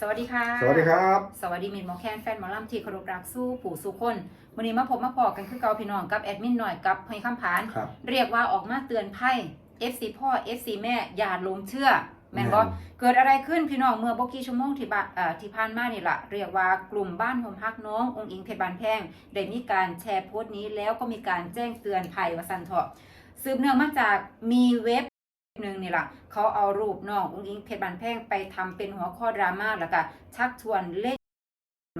สวัสดีค่ะ สวัสดีครับ สวัสดีมินหมอแคนแฟนหมอลำที่เคารพรักสู้ผู้สู้คนวันนี้มาพบมาพอกันคือเกาพี่น้องกับแอดมินหน่อยกับพยคำผาน ครับเรียกว่าออกมาเตือนไพ่ FC พ่อ FC แม่อย่าหลงเชื่อ แม่นบอแม่น เกิดอะไรขึ้นพี่น้องเมื่อบกี้ชั่วโมงที่บานเอ่อที่ผ่านมานี่ละเรียกว่ากลุ่มบ้านโฮมฮักน้ององค์อิงเพชรบานแพงได้มีการแชร์โพสต์นี้แล้วก็มีการแจ้งเตือนภัยวาสันเถาะ สืบเนื่องมาจากมีเว็บ หนึ่งนี่ล่ะเขาเอารูปน้องอุ้งอิงเพชรบันแพงไปทำเป็นหัวข้อดราม่าแล้วก็ชักชวนเล่น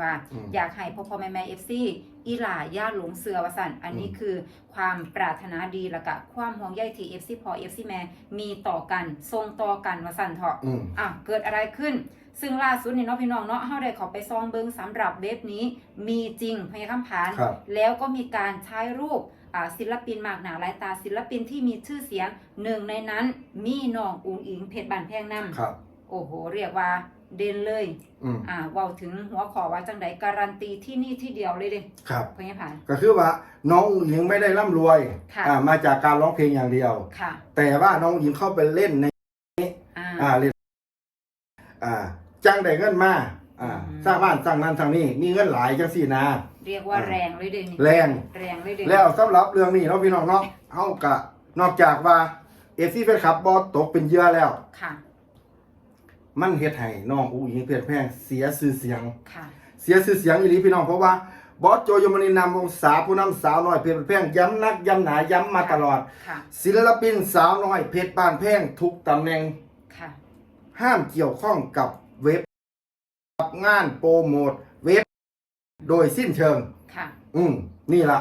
ว่าอืมอยากให้พ่อพ่อแม่แม่เอฟซีอีหล่าย่าหลงเสือวสันอันนี้อืมคือความปรารถนาดีแล้วก็ความห่วงใยที่เอฟซีพอเอฟซีแม่มีต่อกันทรงต่อกันวสันเถาะอืมอะเกิดอะไรขึ้น ซึ่งล่าสุดนี่เนาะพี่น้องเนาะเฮาได้เขอไปซองเบิงสำหรับเว็บนี้มีจริงพยาคำผานครับแล้วก็มีการใช้รูปอ่า ศิลปินมากหนาหลายตาศิลปินที่มีชื่อเสียงหนึ่งในนั้นมีน้องอุ๋งอิงเพชรบานแพงนำครับ โอ้โห เรียกว่าเด่นเลย อืมอ่าเว้าถึงหัวขอว่าจังใดการันตีที่นี่ที่เดียวเลยเด้ครับพยาผาน ก็คือว่าน้องอุ๋งอิงไม่ได้ร่ำรวยค่ะ อ่ามาจากการร้องเพลงอย่างเดียว ค่ะ แต่ว่าน้องอุ๋งอิงเข้าไปเล่นในอ่าอ่าเล่นอ่าจ้างได้เงินมา อ่าอืมสร้างบ้านสร้างนั้นสร้างนี่มีเงินหลายจังสี่นะเรียกว่าอ่าแรงเลยเด้นี่แรงแรงเลยเด้แล้วสำหรับเรื่องนี้เนาะพี่น้องเนาะเฮากะนอกจากว่าเอฟซีแฟนคลับบอตกเป็นเหยื่อแล้วค่ะ มันเฮ็ดให้น้องอุ๋งอิงเปลี่ยนแพงเสียชื่อเสียงค่ะ เสียชื่อเสียงอีหลีพี่น้องเพราะว่าบอสโจยมนินำวงศาผู้นำสาวน้อยเพชรแพงย้ำนักย้ำหนาย้ำมาตลอดค่ะศิลปินสาวน้อยเพชรบ้านแพงทุกตำแหน่งค่ะห้ามเกี่ยวข้องกับเว็บกับ งานโปรโมทเว็บโดยสิ้นเชิง ค่ะ อืมนี่ละ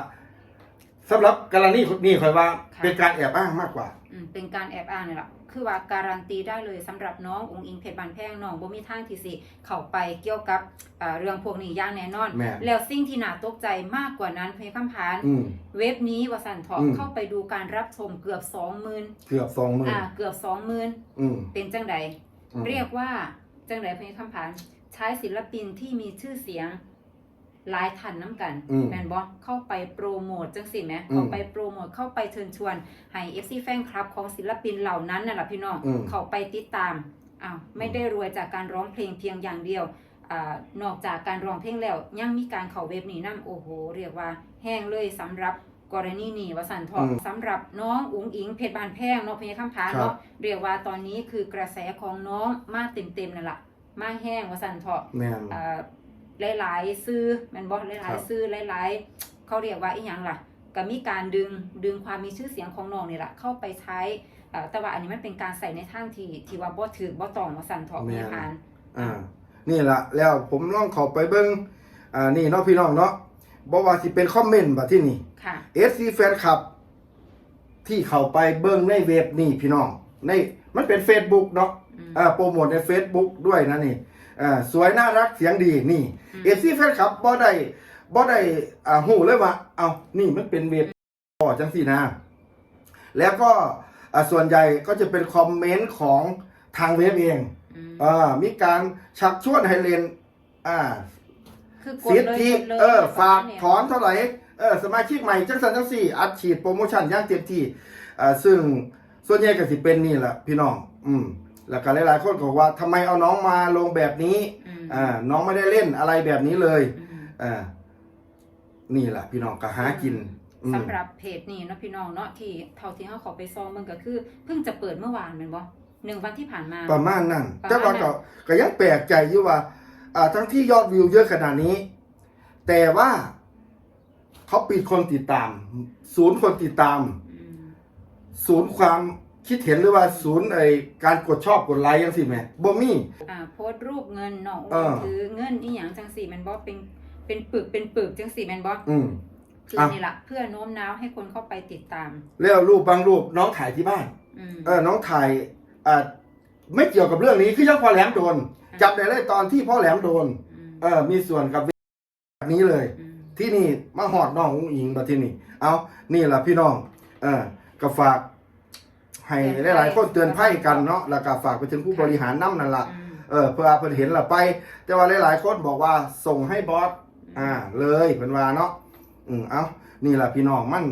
สำหรับกรณีนี้คอยว่า ค่ะ เป็นการแอบอ้างมากกว่า อืมเป็นการแอบอ้างนี่แหละคือว่าการันตีได้เลยสำหรับน้ององค์อิงเพชรบานแพงน้องบ่มีทางที่สิเข้าไปเกี่ยวกับอ่าเรื่องพวกนี้อย่างแน่นอน แม่แล้วสิ่งที่น่าตกใจมากกว่านั้นเพยคำพาน อืม เว็บนี้วสันทออืม เข้าไปดูการรับชมเกือบ20,000เกือบสองหมื่นอ่าเกือบ20,000อืมเป็นจังใด อืม เรียกว่าจังใดเพยคำพาน ใช้ศิลปินที่มีชื่อเสียงหลายทันน้ำกันอืมแมนบอเข้าไปโปรโมทจังสิแหมอืมเข้าไปโปรโมทเข้าไปเชิญชวน ให้ FC แฟนคลับของศิลปินเหล่านั้นน่ะล่ะพี่น้องอืม เขาไปติดตามอ้าวไม่ได้รวยจากการร้องเพลงเพียงอย่างเดียวอ่านอกจากการร้องเพลงแล้วยังมีการเข้าเว็บนี้นํโอ้โห เรียกว่าแห้งเลยสำหรับกรณีนี้วสันทองสำหรับน้องอุ๋งอิงเพชรบานแพงเนาะพญาคำพานเนาะเรียกว่าตอนนี้คือกระแสของน้องมาเต็มๆนั่นแหละ มาแห้งวสันทองแม่น อ่าหลายๆซื้อแมันบอกหคลารัยบ ๆซื้อหลายๆ เขาเรียกว่าอีหยังล่ะก็มีการดึงดึงความมีชื่อเสียงของน้องนี่แหละเข้าไปใช้อ่าแต่ว่าอันนี้มันเป็นการใส่ในทางที่ที่ว่าบ่ถือบ่ต้องมาสั่นเถาะมีพานอ่านี่ละแล้วผมลองเข้าไปเบิ่งอ่านี่เนาะพี่น้องเนาะบอกว่าสิเป็นคอมเมนต์บัดที่นี่ ค่ะ FC แฟนคลับ ที่เข้าไปเบิ่งในเว็บนี่พี่น้อง ใน มันเป็น Facebook เนาะอืมอ่าโปรโมทใน Facebook ด้วยนะนี่อ่าสวยน่ารักเสียงดีนี่อืม FC แฟนคลับบ่ได้บ่ได้อ่าฮู้เลยว่าเอานี่มันเป็นเว็บพอจังซี่นะ แล้วก็อ่าส่วนใหญ่ก็จะเป็นคอมเมนต์ของทางเว็บเองอืมอ่ามีการชักชวนให้เล่นอ่าคือกดสิทเลยธิกดเลยเออฝากเนี่ยถอนเท่าไหร่เออสมาชิกใหม่จังสันจังสี่ อัดฉีดโปรโมชั่นอย่างเต็มที่อ่าซึ่ง ส่วนใหญ่ก็สิเป็นนี่แหละพี่น้อง อืมแล้วก็หลายๆคนก็บอกว่าทำไมเอาน้องมาลงแบบนี้ อืมอ่า น้องไม่ได้เล่นอะไรแบบนี้เลย อืม อ่า นี่แหละพี่น้องก็หากินอืม สำหรับเพจนี้เนาะพี่น้องเนาะที่เท่าที่เขาขอไปซองมันก็คือ เพิ่งจะเปิดเมื่อวานแม่นบ่หนึ่งวันที่ผ่านมา ประมาณนั้นประมาณนั้น แต่ว่าก็ก็ยังแปลกใจอยู่ว่า อ่า ทั้งที่ยอดวิวเยอะขนาดนี้ แต่ว่าเขาปิดคนติดตาม ศูนย์คนติดตามอืม ศูนย์ความคิดเห็นหรือว่าศูนย์ไอการกดชอบกดไลค์ยังสิแหม่บ่มี อ่าโพสต์รูปเงินน้องเออ ถือเงินอีหยังจังสี่แม่นบ่เป็นเป็นปึกเป็นปึกจังสี่แม่นบ่อืม คืออะ นี่แหละเพื่อโน้มน้าวให้คนเข้าไปติดตาม แล้วรูปบางรูปน้องถ่ายที่บ้าน อืม เออน้องถ่ายอ่าไม่เกี่ยวกับเรื่องนี้คือยังพ่อแหลมโดนจับได้เลยตอนที่พ่อแหลมโดน มเออมีส่วนกับแบบนี้เลยอืมที่นี่มาหอดน้องอุ้งอิงมาที่นี่ เอานี่แหละพี่น้อง เออ ก็ฝากให้หลายๆคนเตือนไพ่กันเนาะแล้วก็ฝากไปถึงผู้บริหารน้ำนั่นละอืมเออเพื่อเพิ่นเห็นละไป แต่ว่าหลายๆคนบอกว่าส่งให้บอสอ่า เลยเพิ่นว่าเนาะอืมเอานี่แหละพี่น้องมัน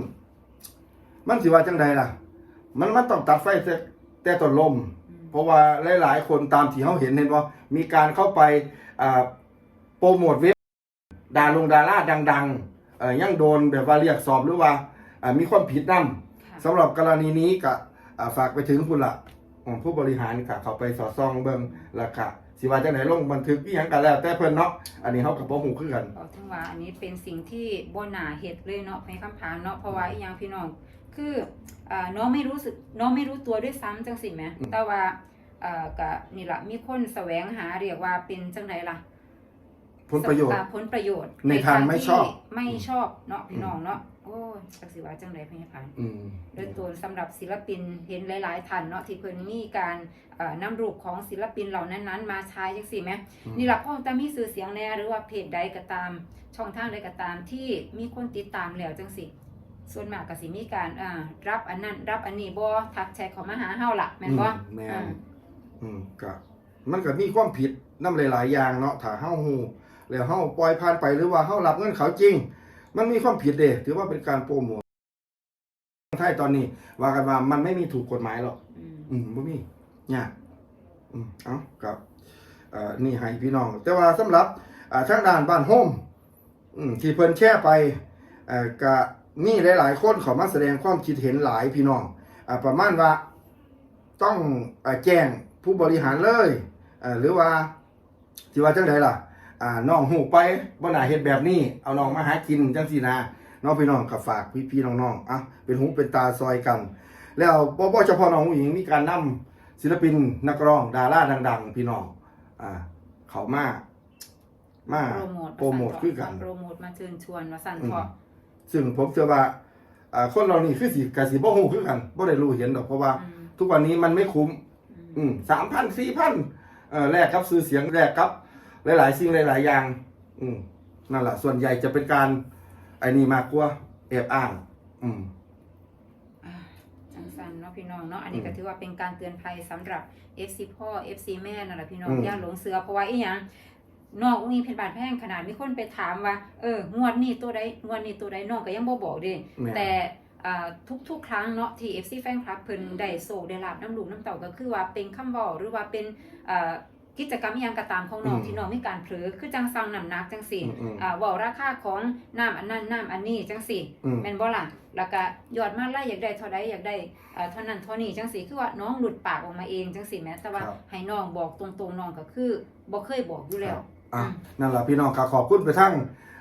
มันสิว่าจังใดล่ะ มันมันต้องตัดไฟแต่แต่ต้นลมอืมเพราะว่าหลายๆคนตามที่เขาเห็นเห็นว่ามีการเข้าไปอ่าโปรโมทเว็บดาลงดาราดัง ๆ เอ่อยังโดนแบบว่าเรียกสอบหรือว่าอ่ามีความผิดนํค่ะ สำหรับกรณีนี้ก็อ่าฝากไปถึงคุณละอืมผู้บริหารก็เข้าไปสอดส่องเบิ่งแล้วก็สิว่าจังไหนลงบันทึกอีหยังก็แล้วแต่เพิ่นเนาะอันนี้เฮาก็บ่ฮู้คือกันบอกถึงว่าอันนี้เป็นสิ่งที่บ่น่าเฮ็ดเลยเนาะในคำพานเนาะเพราะว่าอีหยังพี่น้องคืออ่าน้องไม่รู้สึกน้องไม่รู้ตัวด้วยซ้ำจังสิแหมอืมแต่ว่าเอ่อก็นี่ล่ะมีคนแสวงหาเรียกว่าเป็นจังไดล่ะผลประโยชน์อ่าผลประโยชน์ในทางไม่ชอบที่ไม่ชอบเนาะพี่น้องเนาะ โอ้ยจักสิว่าจังไดพญาพานอืมโดยตัวสำหรับศิลปินเห็นหลาย ๆ ท่านเนาะที่เพิ่นมีการเอ่อนำรูปของศิลปินเหล่านั้นๆ มาใช้จังซี่แหมอืมนี่ล่ะพ่อแต่มีชื่อเสียงแน่หรือว่าเพจใดก็ตามช่องทางใดก็ตามที่มีคนติดตามแล้วจังสิส่วนมากก็สิมีการอ่ารับอันนั้นรับอันนี้บ่ทักแชทเข้ามาหาเฮาล่ะแม่นบ่อืมแม่นอ่าอืมก็มันก็มีความผิดนำหลาย ๆ อย่างเนาะถ้าเฮาฮู้แล้วเฮาปล่อยผ่านไปหรือว่าเฮารับเงินเขาจริง มันมีความผิดเด้ถือว่าเป็นการโปรโมทไทยตอนนี้ ว่ากันว่ามันไม่มีถูกกฎหมายหรอก อืมอืมบ่มียากอืมเอ้ากับเอ่อนี่ให้พี่น้อง แต่ว่าสำหรับอ่าทางด้านบ้านโฮมอืมที่เพิ่นแชร์ไปเอ่อก็มีหลาย ๆ คนเข้ามาแสดงความคิดเห็นหลายพี่น้องอ่าประมาณว่าต้องอ่าแจ้งผู้บริหารเลยอ่าหรือว่าสิว่าจังไดล่ะ อ่าน้องหูไปบ่น่าเฮ็ดแบบนี้ เอาน้องมาหากินจังซี่นะน้องพี่น้องก็ฝากพี่ๆน้องๆอะเป็นหูเป็นตาซอยกัน แล้วบ่บ่เฉพาะน้องผู้หญิงมีการนำศิลปินนักร้องดาราดัง ๆ พี่น้องอ่าเขามามาโปรโมทโปรโมทคือกันมาโปรโมทมาเชิญชวนว่าสั่นอืมเถาะซึ่งผมเชื่อว่าอ่าคนเรานี่คือสิกสิบ่ฮู้คือกันบ่ได้รู้เห็นดอกเพราะว่าอืมทุกวันนี้มันไม่คุ้มอืมอืมสามพันสี่พันเอ่อแลกกับซื้อเสียงแลกกับ หลาย ๆ สิ่งหลาย ๆ อย่าง อืมนั่นแหละส่วนใหญ่จะเป็นการไอ้นี่มากกว่าแอบอ้าง อืมอ่าจังสันเนาะพี่น้องเนาะอันนี้อืมก็ถือว่าเป็นการเตือนภัยสำหรับ FC พ่อ FC แม่นั่นแหละพี่น้องอืม อย่าหลงเสือเพราะว่าอีหยังน้องอุ้งอิงเพชรบาทแพงขนาดมีคนไปถามว่าเอองวดนี้ตัวใดงวดนี้ตัวใดน้องก็ยังบ่บอกเด้แม่น แต่อ่าทุกๆ ครั้งเนาะที่ FC แฟนคลับเพิ่นได้โศกได้ลาบน้ำลูกน้ำเต่าก็คือว่าเป็นคำเว้าหรือว่าเป็นอ่า กิจกรรมอหยังก็ตามของน้องอืมที่น้องมีการเผลอคือจังสั่งน้ำหนักจังสี่อืมอืม อ่าเว้าราคาของน้ำอันนั้นน้ำอันนี้จังสี่อืม แม่นบ่ล่ะแล้วก็ยอดมาไล่อยากได้เท่าใดอยากได้เอ่อเท่านั้นเท่านี้จังซี่คือว่าน้องหลุดปากออกมาเองจังซี่แหม้แต่ว่าครับ ให้น้องบอกตรงๆน้องก็คือบ่เคยบอกอยู่แล้วอะอืมนั่นแหละพี่น้องก็ขอบคุณไปทั้ง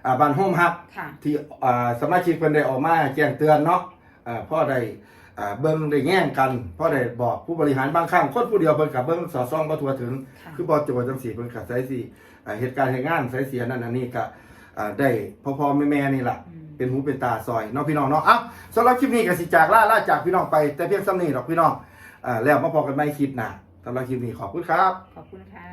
อ่าบ้านโฮมฮับ ค่ะ ที่อ่าสมาชิกเพิ่นได้ออกมาแจ้งเตือนเนาะอ่าพ่อได้อ่า เบิ่งได้แง่งกันพ่อได้บอกผู้บริหารบางครั้งคนผู้เดียวเพิ่นก็เบิ่งสอดส่องบ่ทั่วถึงค่ะคือบ่โจจังซี่เพิ่นก็ใช้สิอ่าเหตุการณ์เหตุงานใช้เสียนั่นอันนี้ก็อ่าได้พ่อๆแม่ๆนี่ล่ะอืมเป็นหูเป็นตาซอยเนาะพี่น้องเนาะอะสำหรับคลิปนี้ก็สิจากล่าล่าจากพี่น้องไปแต่เพียงซ้ำนี้หรอกพี่น้องอ่าแล้วมาพอกันใหม่คลิปหน้าสำหรับคลิปนี้ขอบคุณครับ ขอบคุณค่ะ